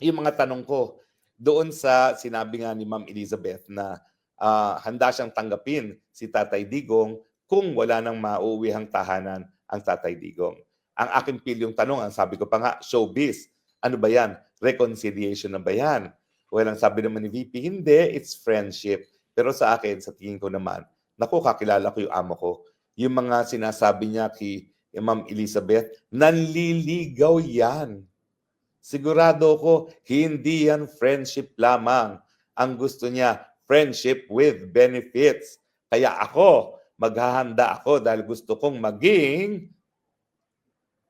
yung mga tanong ko doon sa sinabi nga ni Ma'am Elizabeth na ah, handa siyang tanggapin si Tatay Digong kung wala nang mauuwihang tahanan ang Tatay Digong. Ang aking pilyong tanong, ang sabi ko pa nga, showbiz. Ano ba yan? Reconciliation na ba yan? Well, ang sabi naman ni VP, hindi, it's friendship. Pero sa akin, sa tingin ko naman, naku, kakilala ko yung amo ko. Yung mga sinasabi niya kay Ma'am Elizabeth, nanliligaw yan. Sigurado ko, hindi yan friendship lamang. Ang gusto niya, friendship with benefits. Kaya ako, maghahanda ako dahil gusto kong maging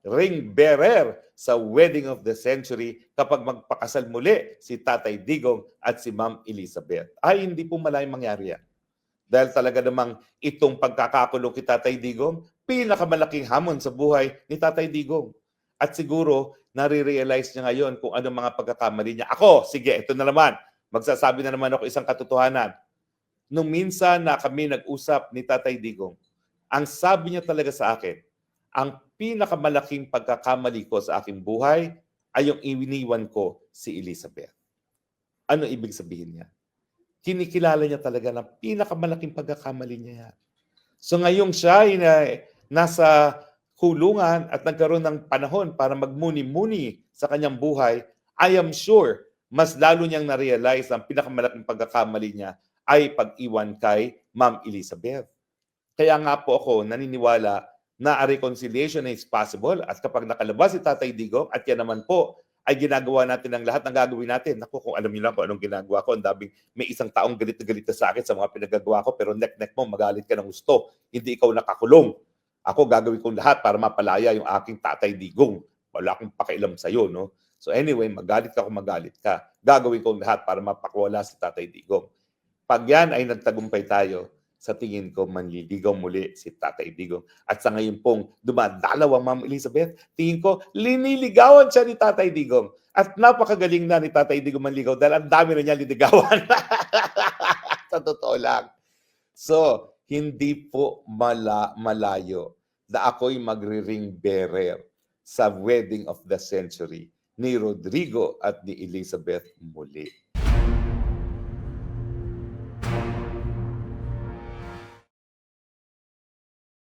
ring bearer sa wedding of the century kapag magpakasal muli si Tatay Digong at si Ma'am Elizabeth. Ay, hindi po malayang mangyari yan. Dahil talaga namang itong pagkakakulong kay Tatay Digong, pinakamalaking hamon sa buhay ni Tatay Digong. At siguro, nare-realize niya ngayon kung anong mga pagkakamali niya. Ako, sige, ito na naman. Magsasabi na naman ako isang katotohanan. Nung minsan na kami nag-usap ni Tatay Digong, ang sabi niya talaga sa akin, ang pinakamalaking pagkakamali ko sa aking buhay ay yung iniwan ko si Elizabeth. Ano ibig sabihin niya? Kinikilala niya talaga na pinakamalaking pagkakamali niya. So ngayong siya ay na, nasa kulungan at nagkaroon ng panahon para magmuni-muni sa kanyang buhay, I am sure mas lalo niyang na-realize ang pinakamalaking pagkakamali niya ay pag-iwan kay Ma'am Elizabeth. Kaya nga po ako naniniwala na a reconciliation is possible at kapag nakalabas si Tatay Digong at yan naman po ay ginagawa natin ang lahat ng gagawin natin. Naku, kung alam niyo lang kung anong ginagawa ko, ang daming, may isang taong galit na galit na sa akin sa mga pinagagawa ko, pero nek-nek mo, magalit ka ng gusto. Hindi ikaw nakakulong. Ako gagawin ko lahat para mapalaya yung aking Tatay Digong. Wala akong pakialam sa iyo, no? So anyway, magalit ka kung magalit ka. Gagawin ko lahat para mapakwala si Tatay Digong. Pag yan ay nagtagumpay tayo, sa tingin ko manliligaw muli si Tatay Digong. At sa ngayon pong dumadalaw ang Ma'am Elizabeth, tingin ko liniligawan siya ni Tatay Digong. At napakagaling na ni Tatay Digong manligaw dahil ang dami na niya liligawan. sa totoo lang. So, hindi po mala, malayo na ako'y magre-ring bearer sa wedding of the century ni Rodrigo at ni Elizabeth muli.